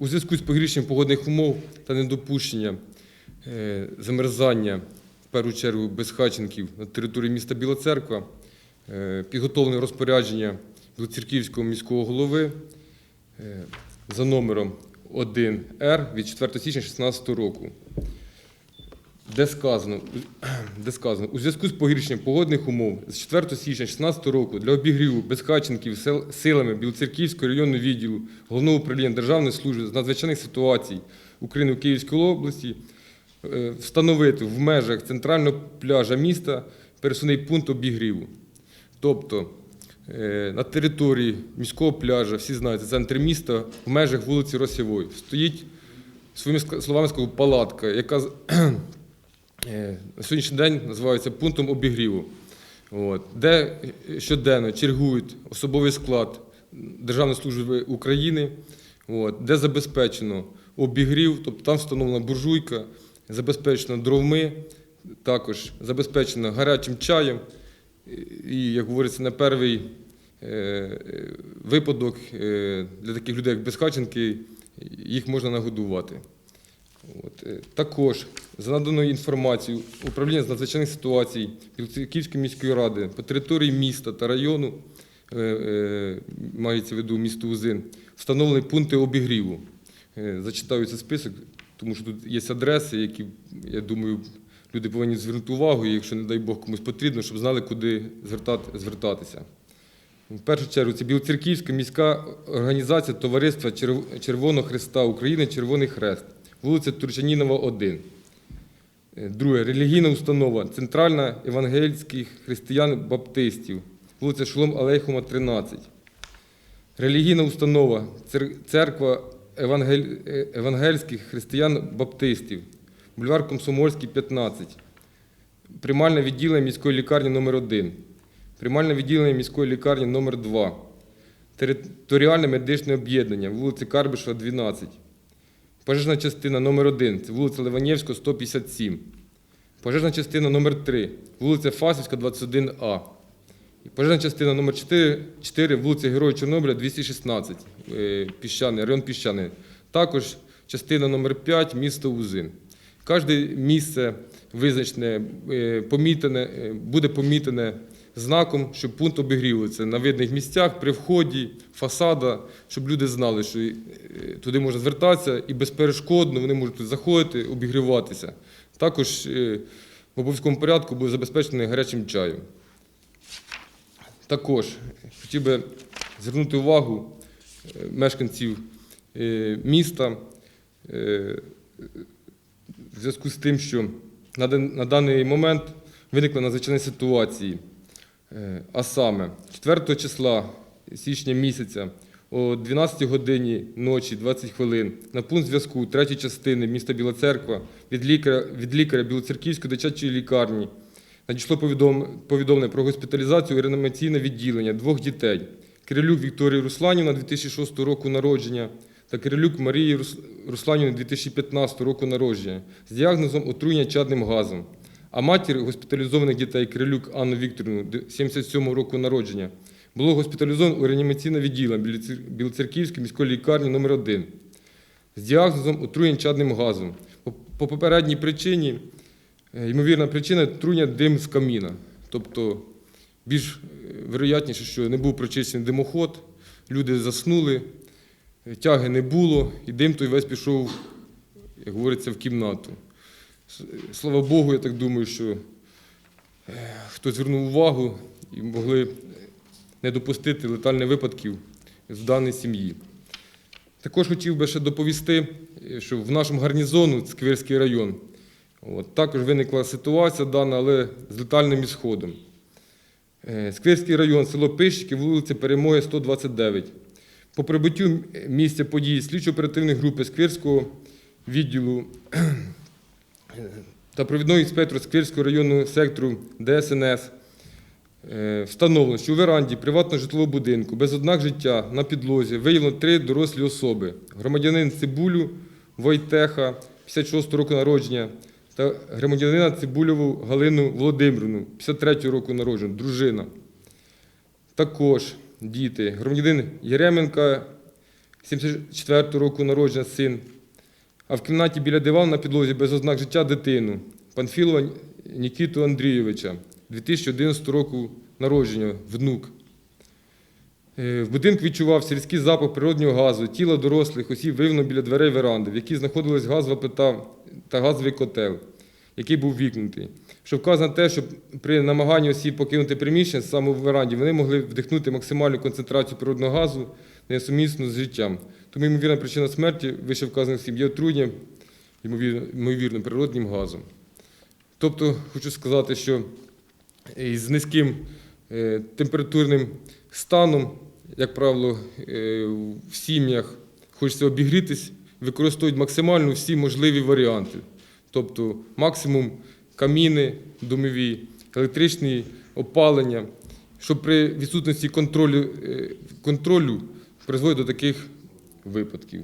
У зв'язку з погіршенням погодних умов та недопущення е, замерзання, в першу чергу безхатченків на території міста Біла Церква, е, підготовлене розпорядження Білоцерківського міського голови е, за номером 1Р від 4 січня 2016 року, де сказано, де сказано, у зв'язку з погіршенням погодних умов з 4 січня 2016 року для обігріву безхатченків силами Білоцерківського районного відділу Головного управління Державної служби з надзвичайних ситуацій України в Київській області е, встановити в межах центрального пляжа міста пересувний пункт обігріву. Тобто е, на території міського пляжа, всі знають, центр міста, в межах вулиці Росєвої, стоїть, своїми словами скажу, палатка, яка на сьогоднішній день називається пунктом обігріву, От, де щоденно чергують особовий склад Державної служби України, от, де забезпечено обігрів, тобто там встановлена буржуйка, забезпечено дровми, також забезпечено гарячим чаєм. І, як говориться, на перший е, е, випадок е, для таких людей, як безхатченки, їх можна нагодувати. От. е, Також за наданою інформацією управління з надзвичайних ситуацій Білоцерківської міської ради по території міста та району, е, е, мається в виду місто Узин, встановлені пункти обігріву. Зачитаю цей список, тому що тут є адреси, які, я думаю, люди повинні звернути увагу, і якщо, не дай Бог, комусь потрібно, щоб знали, куди звертати, звертатися. В першу чергу це Білоцерківська міська організація Товариства Червоного Христа України Червоний Хрест, вулиця Турчанінова, 1. Е, Друге релігійна установа Центральна Евангельських християн-баптистів, вулиця Шолом Алейхума, 13. Релігійна установа Церква Евангель- е, Евангельських християн-баптистів, бульвар Комсомольський, 15. Приймальне відділення міської лікарні номер 1 Приймальне відділення міської лікарні номер 2 Територіальне медичне об'єднання, вулиця Карбишева, 12. Пожежна частина номер 1 це вулиця Ливанєвська, 157. Пожежна частина номер 3 вулиця Фасівська, 21А. Пожежна частина номер 4, 4 вулиця Героя Чорнобиля, 216, Піщани, район Піщаний. Також частина номер 5 місто Узин. Кожне місце визначене, е, помітене, е, буде помітене знаком, що пункт обігріву це на видних місцях, при вході, фасада, щоб люди знали, що е, туди можна звертатися і безперешкодно вони можуть заходити, обігріватися. Також в обов'язковому порядку буде забезпечений гарячим чаєм. Також хотів би звернути увагу мешканців міста в зв'язку з тим, що на даний момент виникла надзвичайна ситуація. Е, А саме 4 числа січня місяця о 12 годині ночі 20 хвилин на пункт зв'язку 3 частини міста Біла Церква від лікаря, від лікаря Білоцерківської дитячої лікарні надійшло повідом- повідомлення про госпіталізацію і реанімаційне відділення двох дітей. Кирилюк Вікторії Русланівна 2006 року народження та Кирилюк Марії Рус- Русланівни 2015 року народження з діагнозом отруєння чадним газом. А матір госпіталізованих дітей Кирилюк Анну Вікторівну 77 року народження було госпіталізовано у реанімаційне відділення Білоцерківської міської лікарні номер 1 з діагнозом отруєння чадним газом. По, по попередній причині, е, ймовірна причина труєння дим з каміна. Тобто більш е, вероятніше, що не був прочищений димоход, люди заснули, тяги не було, і дим той весь пішов, як говориться, в кімнату. Слава Богу, я так думаю, що е, хтось звернув увагу і могли не допустити летальних випадків в даній сім'ї. Також хотів би ще доповісти, е, що в нашому гарнізону Сквирський район от, також виникла ситуація дана, але з летальним ісходом. Е, Сквирський район, село Пищики, вулиця Перемоги, 129. По прибуттю місця події слідчо-оперативної групи Сквирського відділу та провідного інспектора Сквирського районного сектору ДСНС Е, Встановлено, що у веранді приватного житлового будинку без ознак життя на підлозі виявлено три дорослі особи: громадянин Цибулю Войтеха, 56 року народження, та громадянина Цибульову Галину Володимирівну, 53 року народження, дружина. Також діти, громадянин Єременка 74 року народження син, а в кімнаті біля дивану на підлозі без ознак життя дитину Панфілова Нікіту Андрійовича, 2011 року народження, внук. Е, В будинку відчувався різкий запах природнього газу, тіла дорослих осіб виявлено біля дверей веранди, в якій знаходилась газова плита та газовий котел, який був вікнутий. Що вказано те, що при намаганні осіб покинути приміщення саме в веранді, вони могли вдихнути максимальну концентрацію природного газу несумісно з життям. Тому ймовірна причина смерті вище вказаних осіб є отруєння, ймовірно, природнім газом. Тобто, хочу сказати, що із низьким е, температурним станом, як правило, е, в сім'ях хочеться обігрітись, використовують максимально всі можливі варіанти. Тобто максимум каміни домові, електричні опалення, що при відсутності контролю, е, контролю призводить до таких випадків.